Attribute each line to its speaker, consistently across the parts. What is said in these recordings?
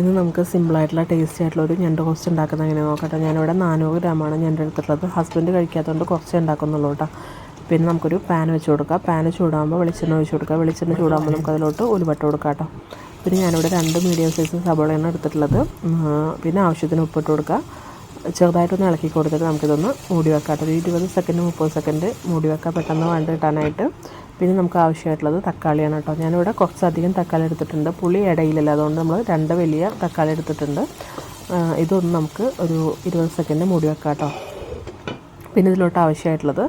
Speaker 1: ഇന്ന് നമുക്ക് സിമ്പിളായിട്ടുള്ള ടേസ്റ്റി ആയിട്ടുള്ള ഒരു ഞണ്ട് റോസ്റ്റ് ഉണ്ടാക്കുന്നത് എങ്ങനെ നോക്കട്ടെ. ഞാനിവിടെ നാനൂറ് ഗ്രാമാണ് ഞണ്ട് എടുത്തിട്ടുള്ളത്. ഹസ്ബൻഡ് കഴിക്കാത്തതുകൊണ്ട് കുറച്ചേ ഉണ്ടാക്കുന്നുള്ളൂ കേട്ടോ. പിന്നെ നമുക്കൊരു പാൻ വെച്ച് കൊടുക്കാം. പാൻ ചൂടാകുമ്പോൾ വെളിച്ചെണ്ണ ഒഴിച്ച് കൊടുക്കുക വെളിച്ചെണ്ണ ചൂടാകുമ്പോൾ നമുക്ക് അതിലോട്ട് ഉലുവട്ട് കൊടുക്കാം കേട്ടോ. പിന്നെ ഞാനിവിടെ രണ്ട് മീഡിയം സൈസ് സബോളയാണ് എടുത്തിട്ടുള്ളത്. പിന്നെ ആവശ്യത്തിന് ഉപ്പിട്ട് കൊടുക്കുക ചെറുതായിട്ടൊന്ന് ഇളക്കി കൊടുത്തിട്ട് നമുക്കിതൊന്ന് മൂടി വെക്കാം കേട്ടോ. ഒരു ഇരുപത് സെക്കൻഡ് മുപ്പത് സെക്കൻഡ് മൂടി വെക്കാം. പെട്ടെന്ന് വണ്ട് കിട്ടാനായിട്ട്. പിന്നെ നമുക്ക് ആവശ്യമായിട്ടുള്ളത് തക്കാളിയാണ് കേട്ടോ. ഞാനിവിടെ കുറച്ചധികം തക്കാളി എടുത്തിട്ടുണ്ട്. പുളി ഇടയിലല്ല അതുകൊണ്ട് നമ്മൾ രണ്ട് വലിയ തക്കാളി എടുത്തിട്ടുണ്ട്. ഇതൊന്ന് നമുക്ക് ഒരു ഇരുപത് സെക്കൻഡ് മൂടി വെക്കാം കേട്ടോ. പിന്നെ ഇതിലോട്ട് ആവശ്യമായിട്ടുള്ളത്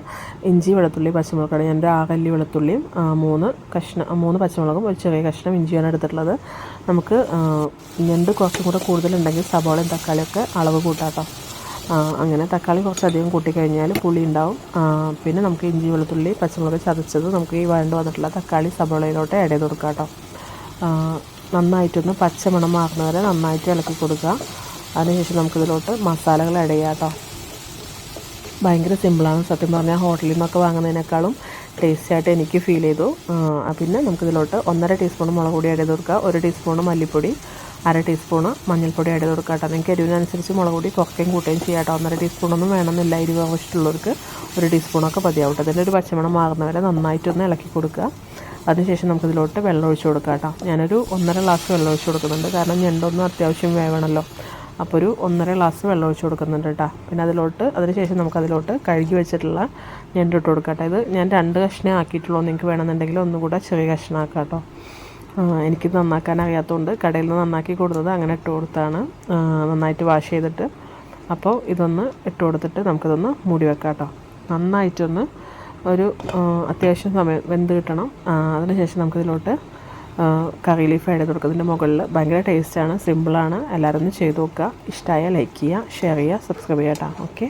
Speaker 1: ഇഞ്ചി വെളുത്തുള്ളി പച്ചമുളകാണ് ഞാൻ ഒരു ആകല്ലി വെളുത്തുള്ളിയും മൂന്ന് കഷ്ണം മൂന്ന് പച്ചമുളകും ഒരു ചെറിയ കഷ്ണം ഇഞ്ചിയാണ് എടുത്തിട്ടുള്ളത്. നമുക്ക് ഞണ്ട് കുറച്ചും കൂടെ കൂടുതലുണ്ടെങ്കിൽ സബോളയും തക്കാളിയൊക്കെ അളവ് കൂട്ടാം. അങ്ങനെ തക്കാളി കുറച്ചധികം കൂട്ടിക്കഴിഞ്ഞാൽ പുളി ഉണ്ടാവും പിന്നെ നമുക്ക് ഇഞ്ചി വെളുത്തുള്ളി പച്ചമുളക് ചതച്ചത് നമുക്ക് ഈ വഴണ്ട് വന്നിട്ടുള്ള തക്കാളി സബോളയിലോട്ട് ആഡ് ചെയ്ത് കൊടുക്കാം കേട്ടോ. നന്നായിട്ടൊന്ന് പച്ചമണം മാറുന്ന വരെ നന്നായിട്ട് ഇളക്കി കൊടുക്കുക. അതിനുശേഷം നമുക്കിതിലോട്ട് മസാലകൾ ആഡ് ചെയ്യാം കേട്ടോ. ഭയങ്കര സിമ്പിളാണ് സത്യം പറഞ്ഞാൽ ഹോട്ടലിൽ നിന്നൊക്കെ വാങ്ങുന്നതിനേക്കാളും ടേസ്റ്റി ആയിട്ട് എനിക്ക് ഫീൽ ചെയ്തു. പിന്നെ നമുക്കിതിലോട്ട് ഒന്നര ടീസ്പൂൺ മുളക് പൊടി ആഡ് ചെയ്ത് കൊടുക്കുക. ഒരു ടീസ്പൂൺ മല്ലിപ്പൊടി അര ടീസ്പൂണ് മഞ്ഞൾപ്പൊടി ആഡ് കൊടുക്കുക കേട്ടോ. നിങ്ങൾക്ക് എരിവിനനുസരിച്ച് മുളക് പൊടി കുറയ്ക്കുകയും കൂട്ടുകയും ചെയ്യാം കേട്ടോ. ഒന്നര ടീസ്പൂണൊന്നും വേണമെന്നില്ല. എരിവ് ആവശ്യമുള്ളവർക്ക് ഒരു ടീസ്പൂണൊക്കെ മതിയാവും കേട്ടോ അതിന്റെ ഒരു പച്ചമണം മാറുന്നവരെ നന്നായിട്ടൊന്ന് ഇളക്കി കൊടുക്കുക. അതിനുശേഷം നമുക്കിതിലോട്ട് വെള്ളം ഒഴിച്ച് കൊടുക്കാം കേട്ടോ. ഞാനൊരു ഒന്നര ഗ്ലാസ് വെള്ളം ഒഴിച്ച് കൊടുക്കുന്നുണ്ട്. കാരണം ഞണ്ടൊന്നും അത്യാവശ്യം വേവണമല്ലോ. അപ്പോൾ ഒരു ഒന്നര ഗ്ലാസ് വെള്ളം ഒഴിച്ച് കൊടുക്കുന്നുണ്ട് കേട്ടോ. പിന്നെ അതിലോട്ട് അതിനുശേഷം നമുക്കതിലോട്ട് കഴുകി വെച്ചിട്ടുള്ള ഞണ്ട് ഇട്ട് കൊടുക്കാം കേട്ടോ. ഇത് ഞാൻ രണ്ട് കഷ്ണേ ആക്കിയിട്ടുള്ളൂ. നിങ്ങൾക്ക് വേണമെന്നുണ്ടെങ്കിൽ ഒന്നുകൂടെ ചെറിയ കഷ്ണം ആക്കാം കേട്ടോ. എനിക്ക് നന്നാക്കാൻ അറിയാത്തതുകൊണ്ട് കടയിൽ നിന്ന് നന്നാക്കി കൊടുത്തത് അങ്ങനെ ഇട്ട് കൊടുത്താണ്. നന്നായിട്ട് വാഷ് ചെയ്തിട്ട്. അപ്പോൾ ഇതൊന്ന് ഇട്ട് കൊടുത്തിട്ട് നമുക്കിതൊന്ന് മൂടി വെക്കാം കേട്ടോ. നന്നായിട്ടൊന്ന് ഒരു അത്യാവശ്യം സമയം വെന്ത് കിട്ടണം. അതിനുശേഷം നമുക്കിതിലോട്ട് കറി ലീഫ് ആഡ് ചെയ്ത് കൊടുക്കുക ഇതിന്റെ മുകളിൽ ഭയങ്കര ടേസ്റ്റാണ് സിമ്പിളാണ്. എല്ലാവരും ഒന്ന് ചെയ്ത് നോക്കുക. ഇഷ്ടമായ ലൈക്ക് ചെയ്യുക ഷെയർ ചെയ്യുക സബ്സ്ക്രൈബ് ചെയ്യാം കേട്ടോ. ഓക്കെ?